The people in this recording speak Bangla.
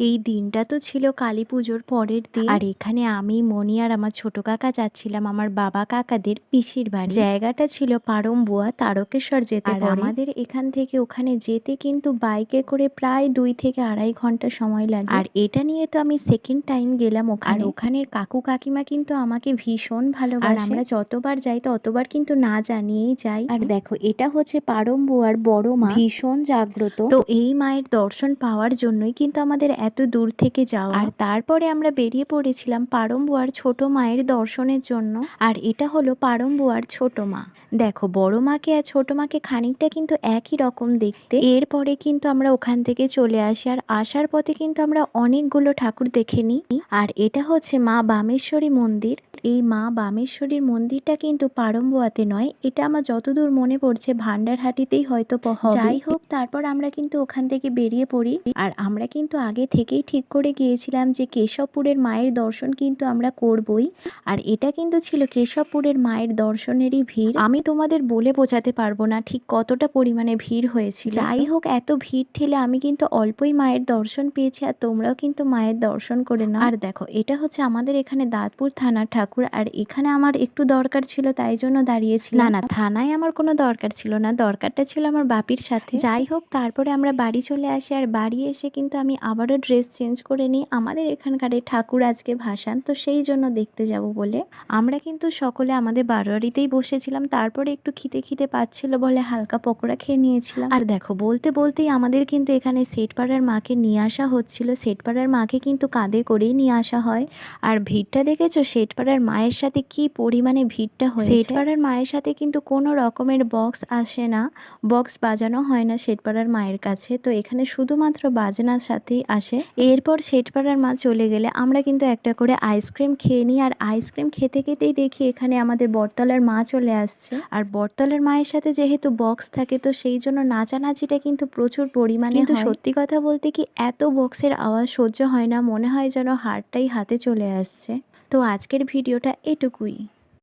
এই দিনটা তো ছিল কালী পুজোর পরের দিন। আর এখানে আমি মনি আর আমার ছোট কাকা যাচ্ছিলাম আমার বাবা কাকাদের পিসির বাড়ি। জায়গাটা ছিল পারমবুয়া তারকেশ্বর যেতে আর আমাদের এখান থেকে ওখানে যেতে কিন্তু বাইকে করে প্রায় দুই থেকে আড়াই ঘণ্টা সময় লাগে। আর এটা নিয়ে তো আমি সেকেন্ড টাইম গেলাম ওখানে। ওখানের কাকু কাকিমা কিন্তু আমাকে ভীষণ ভালোবাসে। আর আমরা যতবার যাই ততবার কিন্তু না জানিয়েই যাই। আর দেখো এটা হচ্ছে পারমবুয়ার বড় মা। ভীষণ জাগ্রত। তো এই মায়ের দর্শন পাওয়ার জন্যই কিন্তু আমাদের এত দূর থেকে যাওয়া। আর তারপরে আমরা বেরিয়ে পড়েছিলাম পারম্বুয়ার ছোট মায়ের দর্শনের জন্য। আর এটা হলো পারম্বুয়ার ছোট মা। দেখো, বড় মাকে আর ছোট মাকে খানিকটা কিন্তু একই রকম দেখতে। এরপরে কিন্তু আমরা ওখান থেকে চলে আসি। আর আসার পথে কিন্তু আমরা অনেকগুলো ঠাকুর দেখে নিই। আর এটা হচ্ছে মা বামেশ্বরী মন্দির। এই মা বামেশ্বরীর মন্দিরটা কিন্তু পারমবুয়াতে নয়, এটা আমার যতদূর মনে পড়ছে ভান্ডারহাটিতেই হয়তো যাই হোক, তারপর আমরা কিন্তু ওখান থেকে বেরিয়ে পড়ি। আর আমরা কিন্তু আগে থেকেই ঠিক করে গিয়েছিলাম যে কেশবপুরের মায়ের দর্শন কিন্তু আমরা করবই। আর এটা কিন্তু ছিল কেশবপুরের মায়ের দর্শনেরই ভিড়। আমি তোমাদের বলে বোঝাতে পারব না ঠিক কতটা পরিমাণে ভিড় হয়েছিল। যাই হোক, এত ভিড় ঠেলে আমি কিন্তু অল্পই মায়ের দর্শন পেয়েছি, আর তোমরাও কিন্তু মায়ের দর্শন করে না আর দেখো, এটা হচ্ছে আমাদের এখানে দাঁতপুর থানার ঠাকুর। আর এখানে আমার একটু দরকার ছিল তাই জন্য দাঁড়িয়েছিল না না থানায় আমার কোনো দরকার ছিল না। দরকারটা ছিল আমার বাপির সাথে। যাই হোক তারপরে আমরা বাড়ি চলে আসি আর বাড়ি এসে কিন্তু আমি আবারও ড্রেস চেঞ্জ করে নিই। আমাদের এখানকার ঠাকুর আজকে ভাসান তো সেই জন্য দেখতে যাব বলে। আমরা কিন্তু সকলে আমাদের বারোয়ারিতেই বসেছিলাম। তারপরে একটু খিদে খিতে পাচ্ছিল বলে হালকা পকোড়া খেয়ে নিয়েছিলাম। আর দেখো বলতে বলতেই আমাদের কিন্তু এখানে সেটপাড়ার মাকে নিয়ে আসা হচ্ছিল। সেটপাড়ার মাকে কিন্তু কাঁধে করেই নিয়ে আসা হয়। আর ভিড়টা দেখেছ? সেটপাড়ার মায়ের সাথে কি পরিমাণে ভিড়টা হয়েছে? সেটপাড়ার মায়ের সাথে কিন্তু কোনো রকমের বক্স আসে না। বক্স বাজানো হয় না শেঠপাড়ার মায়ের কাছে। তো এখানে শুধুমাত্র বাজনার সাথেই আসে। এরপর শেঠপাড়ার মা চলে গেলে আমরা কিন্তু একটা করে আইসক্রিম খেয়ে নিই। আর আইসক্রিম খেতে খেতেই দেখি এখানে আমাদের বটতলার মা চলে আসছে। আর বটতলার মায়ের সাথে যেহেতু বক্স থাকে তো সেই জন্য নাচানাচিটা কিন্তু প্রচুর পরিমাণে কিন্তু সত্যি কথা বলতে কি এত বক্সের আওয়াজ সহ্য হয় না। মনে হয় যেন হাড়টাই হাতে চলে আসছে। তো আজকের ভিডিওটা এটুকুই।